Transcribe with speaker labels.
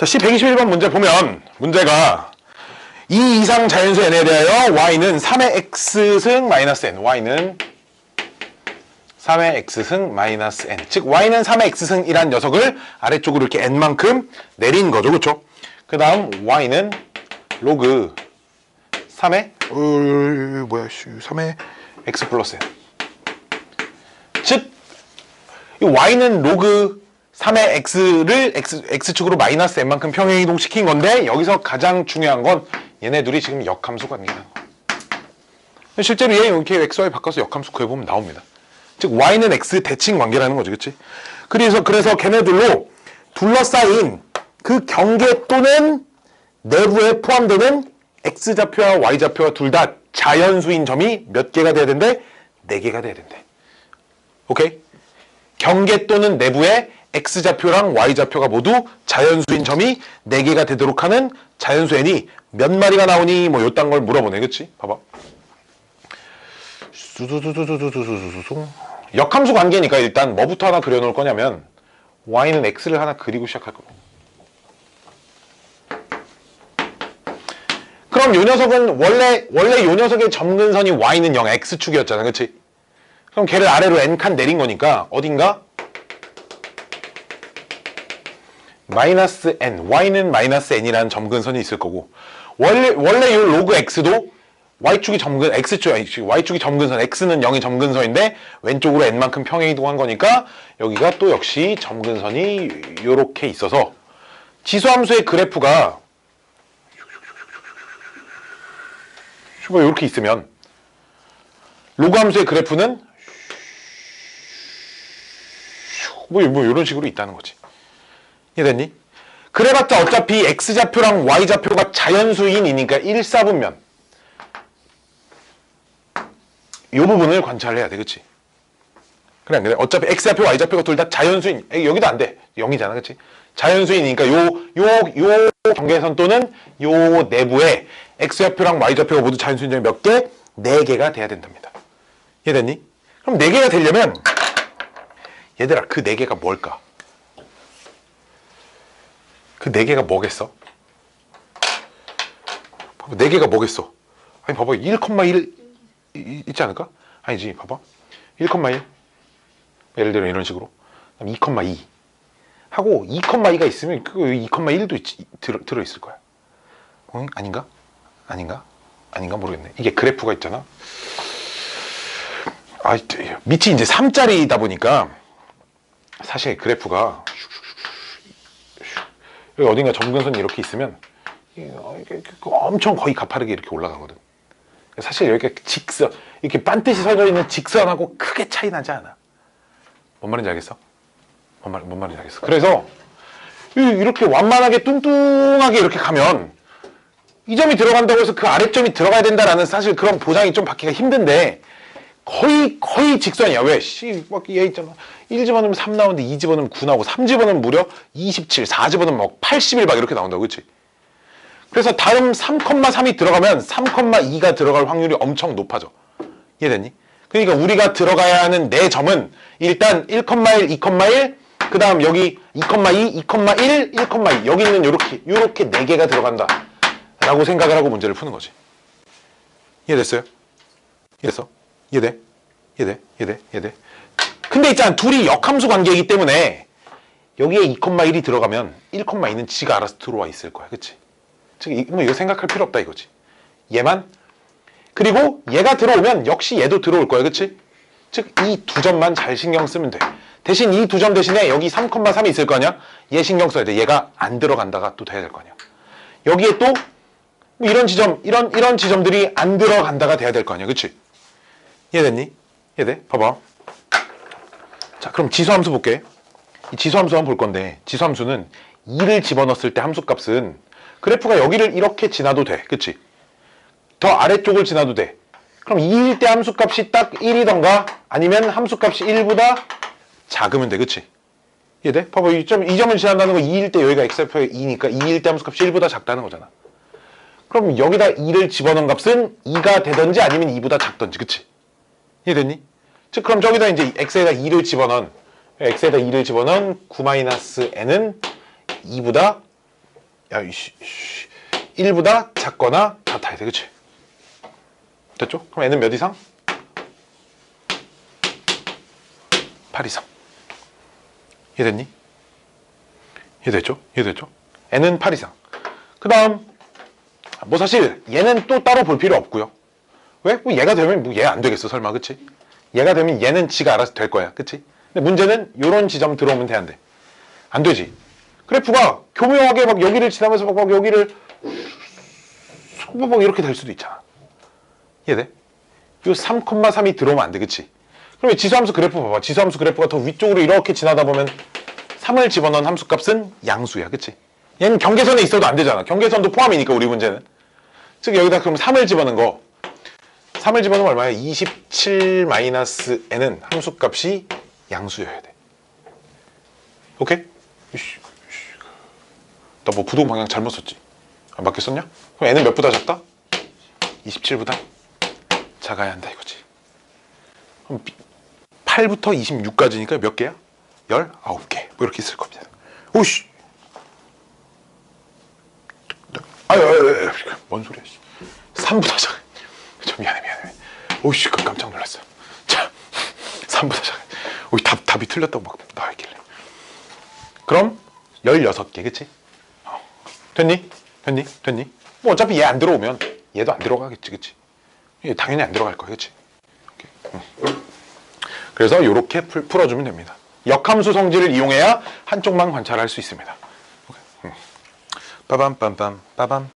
Speaker 1: 자, C121번 문제 보면 문제가 2 이상 자연수 n에 대하여 y는 3의 x승 마이너스 n y는 3의 x승 마이너스 n. 즉 y는 3의 x승이란 녀석을 아래쪽으로 이렇게 n만큼 내린 거죠. 그렇죠? 그 다음 y는 로그 3의 어, 뭐야 3의 x 플러스 n. 즉이 y는 로그 3의 x를 x, x축으로 마이너스 n만큼 평행 이동 시킨 건데 여기서 가장 중요한 건 얘네 둘이 지금 역함수 관계라는 거. 실제로 얘 이렇게 x, y 바꿔서 역함수 구해보면 나옵니다. 즉 y는 x 대칭 관계라는 거죠, 그렇지? 그래서 그래서 걔네들로 둘러싸인 그 경계 또는 내부에 포함되는 x 좌표와 y 좌표가 둘 다 자연수인 점이 몇 개가 돼야 된대? 네 개가 돼야 된대. 오케이? 경계 또는 내부에 x좌표랑 y좌표가 모두 자연수인 점이 4개가 되도록 하는 자연수 n이 몇 마리가 나오니 뭐 요딴 걸 물어보네 그치? 봐봐 역함수 관계니까 일단 뭐부터 하나 그려놓을 거냐면 y는 x를 하나 그리고 시작할 겁니다 그럼 요 녀석은 원래 원래 요 녀석의 접근선이 y는 0 x축이었잖아 그치? 그럼 걔를 아래로 n칸 내린 거니까 어딘가 마이너스 n, y는 마이너스 n이라는 점근선이 있을 거고 원래 원래 이 로그 x도 y축이 점근 x축 y축이 점근선 x는 0의 점근선인데 왼쪽으로 n만큼 평행 이동한 거니까 여기가 또 역시 점근선이 이렇게 있어서 지수함수의 그래프가 슈퍼 이렇게 있으면 로그 함수의 그래프는 뭐, 뭐 이런 식으로 있다는 거지. 이해됐니? 그래봤자 어차피 x좌표랑 y좌표가 자연수인이니까 1, 4분면 이 부분을 관찰해야 돼, 그치? 그래, 안 그래? 어차피 x좌표, y좌표가 둘 다 자연수인, 여기도 안 돼. 0이잖아, 그치? 자연수인이니까 요, 요, 요 경계선 또는 요 내부에 x좌표랑 y좌표가 모두 자연수인 점이 몇 개? 4개가 돼야 된답니다. 이해됐니? 그럼 4개가 되려면 얘들아, 그 4개가 뭘까? 그 네 개가 뭐겠어? 봐봐, 네 개가 뭐겠어? 아니, 봐봐, 1,1 있지 않을까? 아니지, 봐봐. 1,1. 예를 들어 이런 식으로. 2,2. 하고 2,2가 있으면 그 2,1도 있, 들어, 들어있을 거야. 응? 아닌가? 아닌가? 아닌가 모르겠네. 이게 그래프가 있잖아. 아, 밑이 이제 3짜리다 보니까 사실 그래프가 여기 어딘가 점근선이 이렇게 있으면 엄청 거의 가파르게 이렇게 올라가거든. 사실 이렇게 직선, 이렇게 반듯이 서져 있는 직선하고 크게 차이 나지 않아. 뭔 말인지 알겠어? 뭔, 말, 뭔 말인지 알겠어? 그래서 이렇게 완만하게 뚱뚱하게 이렇게 가면 이 점이 들어간다고 해서 그 아래점이 들어가야 된다라는 사실 그런 보장이 좀 받기가 힘든데 거의 거의 직선이야. 왜? 씨, 막얘 있잖아. 1 집어넣으면 3 나오는데 2 집어넣으면 9 나오고 3 집어넣으면 무려 27, 4 집어넣으면 막 81 막 이렇게 나온다고. 그렇지? 그래서 다음 3,3이 들어가면 3,2가 들어갈 확률이 엄청 높아져. 이해됐니? 그러니까 우리가 들어가야 하는 네 점은 일단 1,1, 2,1, 그 다음 여기 2,2, 2,1, 1,2 여기 있는 요렇게 요렇게 네 개가 들어간다 라고 생각을 하고 문제를 푸는 거지. 이해됐어요? 이해됐어? 이해돼? 이해돼? 이해돼? 이해돼? 근데 있잖아 둘이 역함수 관계이기 때문에 여기에 2,1이 들어가면 1,2는 지가 알아서 들어와 있을 거야 그치? 즉뭐 이거 생각할 필요 없다 이거지 얘만 그리고 얘가 들어오면 역시 얘도 들어올 거야 그치? 즉 이 두 점만 잘 신경 쓰면 돼 대신 이 두 점 대신에 여기 3,3이 있을 거 아니야? 얘 신경 써야 돼 얘가 안 들어간다가 또 돼야 될 거 아니야 여기에 또 뭐 이런 지점 이런 이런 지점들이 안 들어간다가 돼야 될 거 아니야 그치? 이해됐니? 이해돼? 봐봐. 자, 그럼 지수함수 볼게. 이 지수함수 한번 볼 건데, 지수함수는 2를 집어넣었을 때 함수값은 그래프가 여기를 이렇게 지나도 돼. 그치? 더 아래쪽을 지나도 돼. 그럼 2일 때 함수값이 딱 1이던가 아니면 함수값이 1보다 작으면 돼. 그치? 이해돼? 봐봐. 이, 점, 이 점을 지난다는 거 2일 때 여기가 x좌표가 2니까 2일 때 함수값이 1보다 작다는 거잖아. 그럼 여기다 2를 집어넣은 값은 2가 되던지 아니면 2보다 작던지. 그치? 이해됐니? 즉 그럼 저기다 이제 x에다 2를 집어넣은 x에다 2를 집어넣은 9-n은 2보다 야, 이씨, 이씨. 1보다 작거나 같아야 돼, 그치? 됐죠? 그럼 n은 몇 이상? 8 이상. 이해됐니? 이해됐죠? 이해됐죠? n은 8 이상. 그 다음, 뭐 사실 얘는 또 따로 볼 필요 없고요. 왜? 뭐 얘가 되면 뭐 얘 안 되겠어, 설마, 그치? 얘가 되면 얘는 지가 알아서 될 거야, 그치? 근데 문제는 요런 지점 들어오면 돼, 안 돼? 안 되지. 그래프가 교묘하게 막 여기를 지나면서 막, 막 여기를 막 이렇게 될 수도 있잖아. 이해돼? 요 3,3이 들어오면 안 돼, 그치? 이 지수함수 그래프 봐봐. 지수함수 그래프가 더 위쪽으로 이렇게 지나다 보면 3을 집어넣은 함수 값은 양수야, 그치? 얘는 경계선에 있어도 안 되잖아. 경계선도 포함이니까, 우리 문제는. 즉, 여기다 그럼 3을 집어넣은 거. 3을 집어넣으면 얼마야? 27 마이너스 n은 함수 값이 양수여야 돼. 오케이? 나 뭐 부동 방향 잘못 썼지? 안 맞게 썼냐? 그럼 n은 몇보다 작다? 27보다 작아야 한다 이거지. 그럼 8부터 26까지니까 몇 개야? 19개. 뭐 이렇게 있을 겁니다. 오씨. 아유, 아유, 아유, 뭔 소리야. 씨. 3보다 작아. 저 미안해, 미안해. 오씨, 그 깜짝 놀랐어. 자, 3보다 작아. 오, 답, 답이 틀렸다고 막 나와있길래. 그럼 16개, 그치? 어. 됐니? 됐니? 됐니? 뭐 어차피 얘 안 들어오면 얘도 안 들어가겠지, 그치? 얘 당연히 안 들어갈 거야, 그치? 그래서 이렇게 풀어주면 됩니다. 역함수 성질을 이용해야 한쪽만 관찰할 수 있습니다. 오케이. 응. 빠밤 빰빰 빠밤